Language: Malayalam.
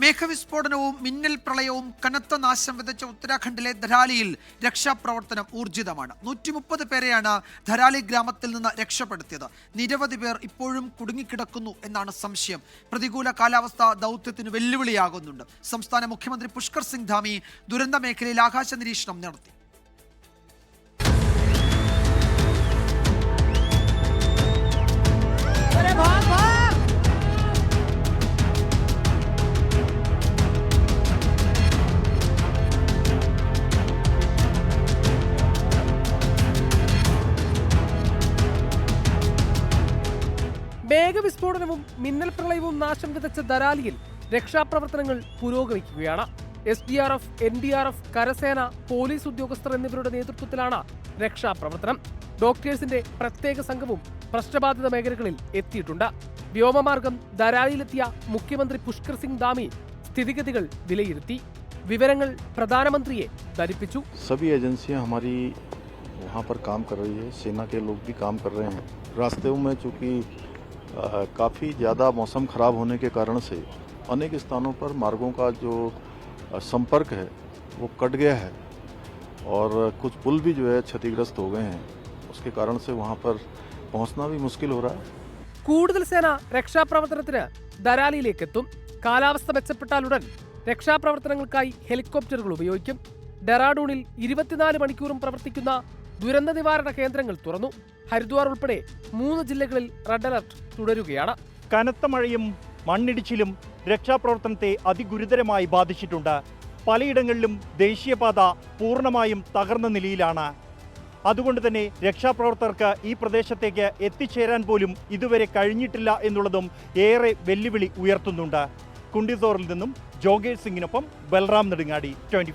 മേഘവിസ്ഫോടനവും മിന്നൽ പ്രളയവും കനത്ത നാശം വിതച്ച ഉത്തരാഖണ്ഡിലെ ധരാലിയിൽ രക്ഷാപ്രവർത്തനം ഊർജിതമാണ്. നൂറ്റി മുപ്പത് പേരെയാണ് ധരാലി ഗ്രാമത്തിൽ നിന്ന് രക്ഷപ്പെടുത്തിയത്. നിരവധി പേർ ഇപ്പോഴും കുടുങ്ങിക്കിടക്കുന്നു എന്നാണ് സംശയം. പ്രതികൂല കാലാവസ്ഥ ദൗത്യത്തിന് വെല്ലുവിളിയാകുന്നുണ്ട്. സംസ്ഥാന മുഖ്യമന്ത്രി പുഷ്കർ സിംഗ് ധാമി ദുരന്ത മേഖലയിൽ ആകാശ നിരീക്ഷണം നടത്തി. മേഘവിസ്ഫോടനവും മിന്നൽ പ്രളയവും നാശം വിതച്ച ദരാലിയിൽ രക്ഷാപ്രവർത്തനങ്ങൾ പുരോഗമിക്കുകയാണ്. S D R F N D R F കരസേന പോലീസ് ഉദ്യോഗസ്ഥർ എന്നിവരുടെ നേതൃത്വത്തിലാണ് രക്ഷാപ്രവർത്തനം. ഡോക്ടേഴ്സിന്റെ പ്രത്യേക സംഘവും പ്രശ്നബാധിത മേഖലകളിൽ എത്തിയിട്ടുണ്ട്. വ്യോമമാർഗം ദരാലിയിലെത്തിയ മുഖ്യമന്ത്രി പുഷ്കർ സിംഗ് ധാമി സ്ഥിതിഗതികൾ വിലയിരുത്തി. വിവരങ്ങൾ പ്രധാനമന്ത്രിയെ ധരിപ്പിച്ചു. സബി ഏജൻസിയാ काफ़ी ज़्यादा मौसम ख़राब होने के कारण से अनेक स्थानों पर मार्गों का जो अ, संपर्क है वो कट गया है और कुछ पुल भी जो है क्षतिग्रस्त हो गए हैं उसके कारण से वहाँ पर पहुँचना भी मुश्किल हो रहा है കൂടുതൽ സേന രക്ഷാപ്രവർത്തനത്തിന് ദരാലിയിലേക്ക് എത്തും കാലാവസ്ഥ മെച്ചപ്പെട്ടാലുടൻ രക്ഷാപ്രവർത്തനങ്ങൾക്കായി ഹെലികോപ്റ്ററുകൾ ഉപയോഗിക്കും ഡെറാഡൂണിൽ ഇരുപത്തിനാല് മണിക്കൂറും പ്രവർത്തിക്കുന്ന ദുരന്ത നിവാരണ കേന്ദ്രങ്ങൾ തുറന്നു ഹരിദ്വാർ ഉൾപ്പെടെ മൂന്ന് ജില്ലകളിൽ റെഡ് അലർട്ട് തുടരുകയാണ്. കനത്ത മഴയും മണ്ണിടിച്ചിലും രക്ഷാപ്രവർത്തനത്തെ അതിഗുരുതരമായി ബാധിച്ചിട്ടുണ്ട്. പലയിടങ്ങളിലും ദേശീയപാത പൂർണമായും തകർന്ന നിലയിലാണ്. അതുകൊണ്ട് തന്നെ രക്ഷാപ്രവർത്തകർക്ക് ഈ പ്രദേശത്തേക്ക് എത്തിച്ചേരാൻ പോലും ഇതുവരെ കഴിഞ്ഞിട്ടില്ല എന്നുള്ളതും ഏറെ വെല്ലുവിളി ഉയർത്തുന്നുണ്ട്. കുണ്ടിസോറിൽ നിന്നും ജോഗേഷ് സിംഗിനൊപ്പം ബൽറാം നെടുങ്ങാടി ട്വന്റി